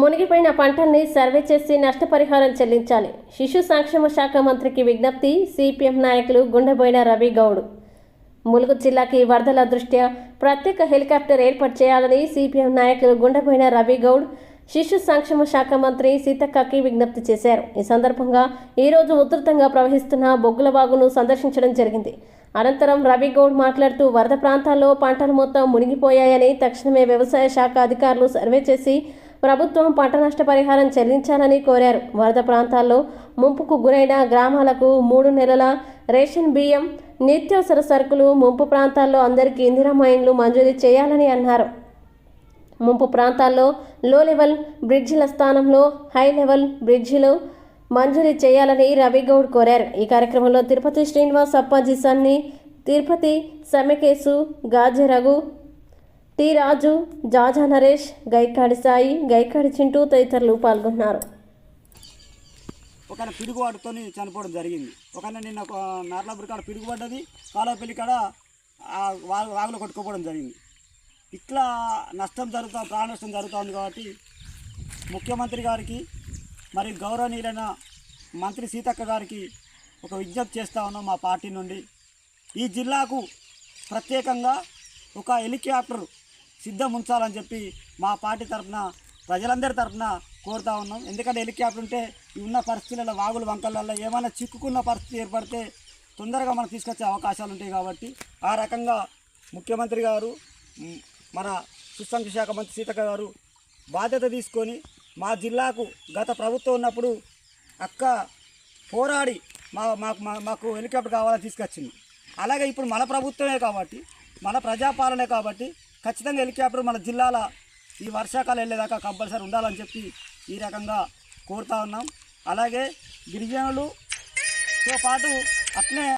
మునిగిపోయిన పంటల్ని సర్వే చేసి నష్టపరిహారం చెల్లించాలి. శిశు సంక్షేమ శాఖ మంత్రికి విజ్ఞప్తి సిపిఎం నాయకులు గుండెబోయిన రవి గౌడ్. ములుగు జిల్లాకి వరదల దృష్ట్యా ప్రత్యేక హెలికాప్టర్ ఏర్పాటు చేయాలని సిపిఎం నాయకులు గుండెబోయిన రవి గౌడ్ శిశు సంక్షేమ శాఖ మంత్రి సీతక్కకి విజ్ఞప్తి చేశారు. ఈ సందర్భంగా ఈరోజు ఉధృతంగా ప్రవహిస్తున్న బొగ్గుల వాగును సందర్శించడం జరిగింది. అనంతరం రవి గౌడ్ మాట్లాడుతూ వరద ప్రాంతాల్లో పంటలు మొత్తం మునిగిపోయాయని తక్షణమే వ్యవసాయ శాఖ అధికారులు సర్వే చేసి ప్రభుత్వం పంట నష్టపరిహారం చెల్లించాలని కోరారు. వరద ప్రాంతాల్లో ముంపుకు గురైన గ్రామాలకు మూడు నెలల రేషన్ బియ్యం నిత్యావసర సరుకులు ముంపు ప్రాంతాల్లో అందరికీ ఇందిరా ఇండ్లు మంజూరు చేయాలని అన్నారు. ముంపు ప్రాంతాల్లో లో లెవెల్ బ్రిడ్జిల స్థానంలో హై లెవెల్ బ్రిడ్జిలు మంజూరు చేయాలని రవిగౌడ్ కోరారు. ఈ కార్యక్రమంలో తిరుపతి శ్రీనివాస్ అప్పాజీ సన్ని తిరుపతి సమ్మెకేసు గాజరఘు టి రాజు జాజా నరేష్ గైకాడి సాయి గైకాడి చింటూ తదితరులు పాల్గొన్నారు. ఒక పిడుగువాడుతో చనిపోవడం జరిగింది. ఒక నిన్న ఒక నార్లాపురి కాడ పిడుగుపడ్డది కాలువపల్లి కాడ వాగులో కొట్టుకోపోవడం జరిగింది. ఇట్లా నష్టం జరుగుతా ప్రాణ నష్టం జరుగుతుంది కాబట్టి ముఖ్యమంత్రి గారికి మరి గౌరవనీయులైన మంత్రి సీతక్క గారికి ఒక విజ్ఞప్తి చేస్తా ఉన్నాం మా పార్టీ నుండి. ఈ జిల్లాకు ప్రత్యేకంగా ఒక హెలికాప్టర్ సిద్ధం ఉంచాలని చెప్పి మా పార్టీ తరఫున ప్రజలందరి తరఫున కోరుతా ఉన్నాం. ఎందుకంటే హెలికాప్టర్ ఉంటే ఉన్న పరిస్థితులలో వాగులు వంకలలో ఏమైనా చిక్కుకున్న పరిస్థితి ఏర్పడితే తొందరగా మనం తీసుకొచ్చే అవకాశాలు ఉంటాయి కాబట్టి ఆ రకంగా ముఖ్యమంత్రి గారు మన సుసంక్ష శాఖ మంత్రి సీతక్క గారు బాధ్యత తీసుకొని మా జిల్లాకు గత ప్రభుత్వం ఉన్నప్పుడు అక్క పోరాడి మా మాకు మా- మాకు హెలికాప్టర్ కావాలని తీసుకొచ్చింది. అలాగే ఇప్పుడు మన ప్రభుత్వమే కాబట్టి మన ప్రజాపాలనే కాబట్టి ఖచ్చితంగా హెలికాప్టర్ మన జిల్లాల ఈ వర్షాకాలం వెళ్ళేదాకా కంపల్సరీ ఉండాలని చెప్పి ఈ రకంగా కోరుతా ఉన్నాం. అలాగే గిరిజనులతో పాటు అట్లే